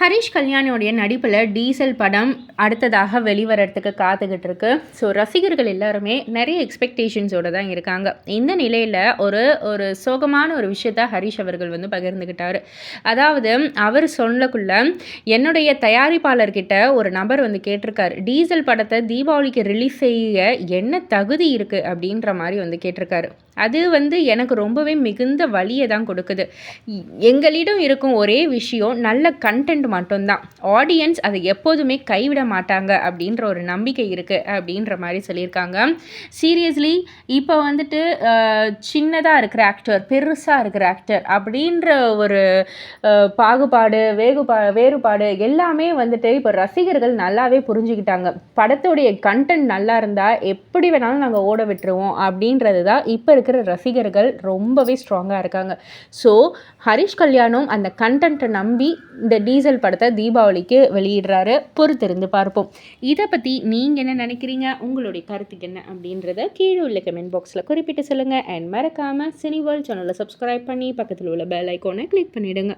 ஹரிஷ் கல்யாணியோடைய நடிப்பில் டீசல் படம் அடுத்ததாக வெளிவரத்துக்கு காத்துக்கிட்டு இருக்கு ஸோ ரசிகர்கள் எல்லாருமே நிறைய எக்ஸ்பெக்டேஷன்ஸோடு தான் இருக்காங்க. இந்த நிலையில் ஒரு ஒரு சோகமான ஒரு விஷயத்த ஹரிஷ் அவர்கள் வந்து பகிர்ந்துக்கிட்டார். அதாவது அவர் சொல்லக்குள்ள என்னுடைய தயாரிப்பாளர்கிட்ட ஒரு நபர் வந்து கேட்டிருக்காரு. டீசல் படத்தை தீபாவளிக்கு ரிலீஸ் செய்ய என்ன தகுதி இருக்குது அப்படின்ற மாதிரி வந்து கேட்டிருக்காரு. அது வந்து எனக்கு ரொம்பவே மிகுந்த வழியை தான் கொடுக்குது. எங்களிடம் இருக்கும் ஒரே விஷயம் நல்ல கண்டென்ட் மட்டும்தான். ஆடியன்ஸ் அதை எப்போதுமே கைவிட மாட்டாங்க அப்படின்ற ஒரு நம்பிக்கை இருக்குது அப்படின்ற மாதிரி சொல்லியிருக்காங்க. சீரியஸ்லி இப்போ வந்துட்டு சின்னதாக இருக்கிற ஆக்டர் பெருசாக இருக்கிற ஆக்டர் அப்படின்ற ஒரு பாகுபாடு வேகுபா வேறுபாடு எல்லாமே வந்துட்டு இப்போ ரசிகர்கள் நல்லாவே புரிஞ்சுக்கிட்டாங்க. படத்துடைய கண்டென்ட் நல்லா இருந்தால் எப்படி வேணாலும் நாங்கள் ஓட விட்டுருவோம் அப்படின்றது தான் இப்போ இருக்கிற ரசிகர்கள் ரொம்பவே ஸ்ட்ராங்காக இருக்காங்க. ஸோ ஹரிஷ் கல்யாணம் அந்த கண்டென்ட்டை நம்பி இந்த டீசல் படத்தை தீபாவளிக்கு வெளியிடுறாரு. பொறுத்திருந்து பார்ப்போம். இதை பற்றி நீங்கள் என்ன நினைக்கிறீங்க? உங்களுடைய கருத்துக்கு என்ன அப்படின்றத கீழே உள்ள கமெண்ட் பாக்ஸில் குறிப்பிட்டு சொல்லுங்கள் அண்ட் மறக்காமல் சினி வேர்ல்ட் சேனலை சப்ஸ்கிரைப் பண்ணி பக்கத்தில் உள்ள பெல் ஐக்கோனை கிளிக் பண்ணிவிடுங்க